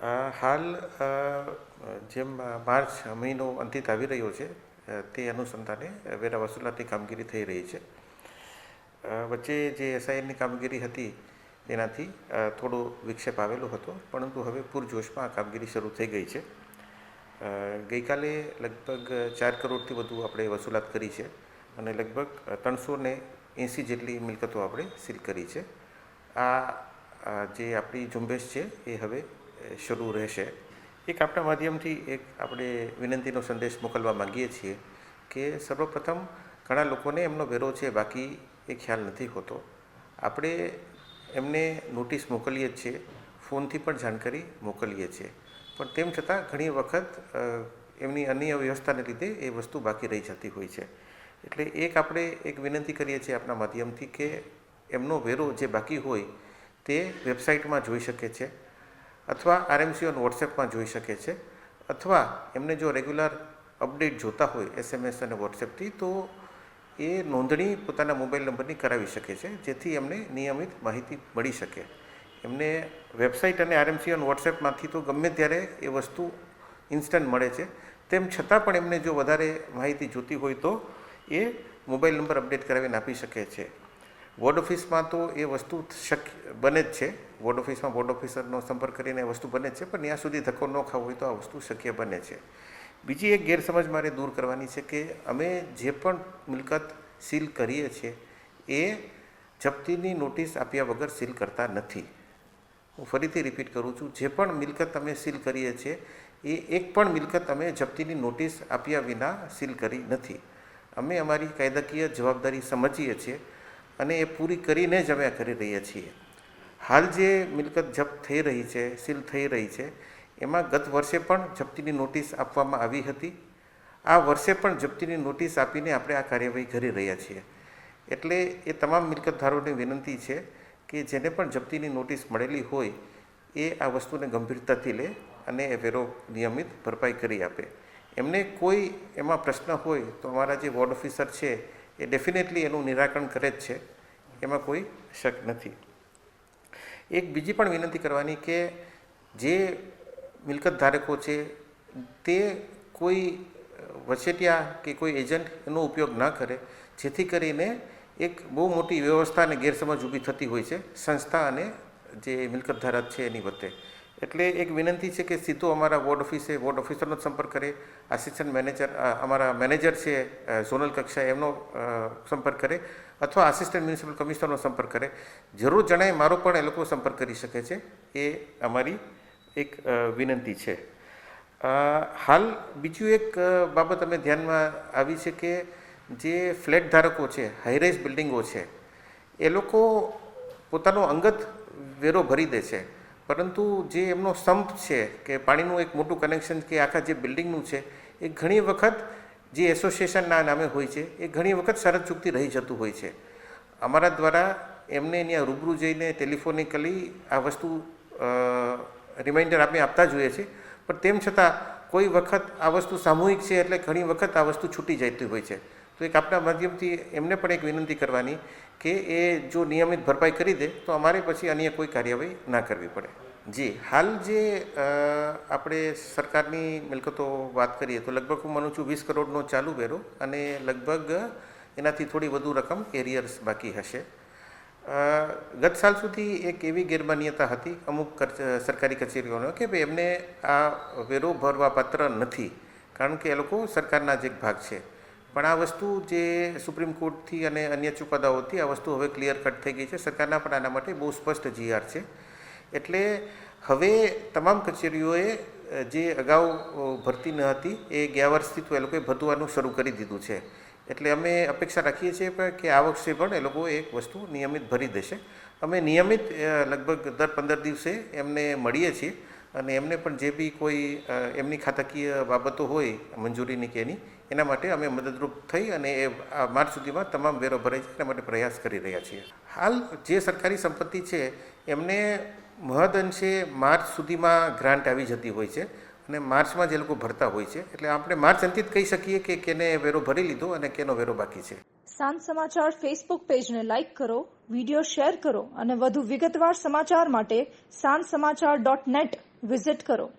હાલ જેમ માર્ચ મહિનો અંતિત આવી રહ્યો છે તે અનુસંધાને વેરા વસૂલાતની કામગીરી થઈ રહી છે. વચ્ચે જે એસઆઈએનની કામગીરી હતી તેનાથી થોડો વિક્ષેપ આવેલો હતો, પરંતુ હવે પૂરજોશમાં આ કામગીરી શરૂ થઈ ગઈ છે. ગઈકાલે લગભગ ચાર કરોડથી વધુ આપણે વસૂલાત કરી છે અને લગભગ ત્રણસો ને એંસી જેટલી મિલકતો આપણે સીલ કરી છે. આ જે આપણી ઝુંબેશ છે, એ હવે શરૂ રહેશે. એક આપણા માધ્યમથી એક આપણે વિનંતીનો સંદેશ મોકલવા માંગીએ છીએ કે સર્વપ્રથમ ઘણા લોકોને એમનો વેરો છે, બાકી એ ખ્યાલ નથી હોતો. આપણે એમને નોટિસ મોકલીએ છીએ, ફોનથી પણ જાણકારી મોકલીએ છીએ. પણ તેમ છતાં ઘણી વખત એમની અન્ય વ્યવસ્થાને લીધે એ વસ્તુ બાકી રહી જતી હોય છે. એટલે એક આપણે એક વિનંતી કરીએ છીએ આપણા માધ્યમથી કે એમનો વેરો જે બાકી હોય તે વેબસાઇટમાં જોઈ શકે છે. અથવા આરએમસી ઓન વોટ્સએપમાં જોઈ શકે છે, અથવા એમને જો રેગ્યુલર અપડેટ જોતા હોય એસએમએસ અને વોટ્સએપથી, તો એ નોંધણી પોતાના મોબાઈલ નંબરની કરાવી શકે છે, જેથી એમને નિયમિત માહિતી મળી શકે. એમને વેબસાઇટ અને આરએમસી ઓન વોટ્સએપમાંથી તો ગમે ત્યારે એ વસ્તુ ઇન્સ્ટન્ટ મળે છે. તેમ છતાં પણ એમને જો વધારે માહિતી જોતી હોય તો એ મોબાઈલ નંબર અપડેટ કરાવીને આપી શકે છે. વોર્ડ ઓફિસમાં તો એ વસ્તુ શક્ય બને જ છે. વોર્ડ ઓફિસમાં વોર્ડ ઓફિસરનો સંપર્ક કરીને એ વસ્તુ બને જ છે, પણ ત્યાં સુધી ધક્કો ન ખાવો હોય તો આ વસ્તુ શક્ય બને છે. બીજી એક ગેરસમજ મારે દૂર કરવાની છે કે અમે જે પણ મિલકત સીલ કરીએ છીએ, એ જપ્તીની નોટિસ આપ્યા વગર સીલ કરતા નથી. હું ફરીથી રિપીટ કરું છું, જે પણ મિલકત અમે સીલ કરીએ છીએ, એ એક પણ મિલકત અમે જપ્તીની નોટિસ આપ્યા વિના સીલ કરી નથી. અમે અમારી કાયદાકીય જવાબદારી સમજીએ છીએ અને એ પૂરી કરીને જ અમે કરી રહ્યા છીએ. હાલ જે મિલકત જપ્ત થઈ રહી છે, સીલ થઈ રહી છે, એમાં ગત વર્ષે પણ જપ્તીની નોટિસ આપવામાં આવી હતી. આ વર્ષે પણ જપ્તીની નોટિસ આપીને આપણે આ કાર્યવાહી કરી રહ્યા છીએ. એટલે એ તમામ મિલકતધારોને વિનંતી છે કે જેને પણ જપ્તીની નોટિસ મળેલી હોય, એ આ વસ્તુને ગંભીરતાથી લે અને એ વેરો નિયમિત ભરપાઈ કરી આપે. એમને કોઈ એમાં પ્રશ્ન હોય તો અમારા જે વોર્ડ ઓફિસર છે એ ડેફિનેટલી એનું નિરાકરણ કરે જ છે. એમાં કોઈ શક નથી. એક બીજી પણ વિનંતી કરવાની કે જે મિલકત ધારકો છે, તે કોઈ વચેટિયા કે કોઈ એજન્ટ એનો ઉપયોગ ન કરે, જેથી કરીને એક બહુ મોટી વ્યવસ્થા અને ગેરસમજ ઊભી થતી હોય છે, સંસ્થા અને જે મિલકત ધારક છે એની વચ્ચે. એટલે એક વિનંતી છે કે સીધો અમારા વોર્ડ ઓફિસે, વોર્ડ ઓફિસરનો જ સંપર્ક કરે, આસિસ્ટન્ટ મેનેજર અમારા મેનેજર છે ઝોનલ કક્ષાએ એમનો સંપર્ક કરે અથવા આસિસ્ટન્ટ મ્યુનિસિપલ કમિશનરનો સંપર્ક કરે. જરૂર જણાય મારો પણ એ લોકો સંપર્ક કરી શકે છે. એ અમારી એક વિનંતી છે. હાલ બીજું એક બાબત અમે ધ્યાનમાં આવી છે કે જે ફ્લેટ ધારકો છે હાઈરાઇઝ બિલ્ડિંગો છે, એ લોકો પોતાનો અંગત વેરો ભરી દે છે. પરંતુ જે એમનો સંપ છે કે પાણીનું એક મોટું કનેક્શન કે આખા જે બિલ્ડિંગનું છે, એ ઘણી વખત જે એસોસિએશનના નામે હોય છે, એ ઘણી વખત શરત ચૂકતી રહી જતું હોય છે. અમારા દ્વારા એમને ત્યાં રૂબરૂ જઈને ટેલિફોનિકલી આ વસ્તુ રિમાઇન્ડર આપણે આપતા જોઈએ છીએ પણ તેમ છતાં કોઈ વખત આ વસ્તુ સામૂહિક છે એટલે ઘણી વખત આ વસ્તુ છૂટી જતી હોય છે. તો એક આપણા માધ્યમથી એમને પણ એક વિનંતી કરવાની કે એ જો નિયમિત ભરપાઈ કરી દે, તો અમારે પછી અન્ય કોઈ કાર્યવાહી ના કરવી પડે. જી, હાલ જે આપણે સરકારની મિલકતો વાત કરીએ, તો લગભગ હું માનું છું વીસ કરોડનો ચાલુ વેરો અને લગભગ એનાથી થોડી વધુ રકમ એરિયર્સ બાકી હશે. ગત સાલ સુધી એક એવી ગેરમાન્યતા હતી અમુક સરકારી કચેરીઓનો કે ભાઈ એમને આ વેરો ભરવા પાત્ર નથી. કારણ કે એ લોકો સરકારના જ એક ભાગ છે. પણ આ વસ્તુ જે સુપ્રીમ કોર્ટથી અને અન્ય ચુકાદાઓથી આ વસ્તુ હવે ક્લિયર કટ થઈ ગઈ છે. સરકારના પણ આના માટે બહુ સ્પષ્ટ જીઆર છે. એટલે હવે તમામ કચેરીઓએ જે અગાઉ ભરતી ન હતી, એ ગયા વર્ષથી તો એ લોકોએ ભરવાનું શરૂ કરી દીધું છે. એટલે અમે અપેક્ષા રાખીએ છીએ પણ કે આ વર્ષે પણ એ લોકો એક વસ્તુ નિયમિત ભરી દેશે. અમે નિયમિત લગભગ દર પંદર દિવસે એમને મળીએ છીએ. અને એમને પણ જે બી કોઈ એમની ખાતાકીય બાબતો હોય, મંજૂરીની કે એની, એના માટે અમે મદદરૂપ થઈ અને એ માર્ચ સુધીમાં તમામ વેરો ભરાય છે એના માટે પ્રયાસ કરી રહ્યા છીએ. હાલ જે સરકારી સંપત્તિ છે, એમને મહદઅંશે માર્ચ સુધીમાં ગ્રાન્ટ આવી જતી હોય છે અને માર્ચમાં જે લોકો ભરતા હોય છે, એટલે આપણે માર્ચ અંતિત કહી શકીએ કે કેને વેરો ભરી લીધો અને કેનો વેરો બાકી છે. સાંજ સમાચાર ફેસબુક પેજને લાઇક કરો, વીડિયો શેર કરો અને વધુ વિગતવાર સમાચાર માટે સાંજ સમાચાર ડોટ નેટ વિઝિટ કરો.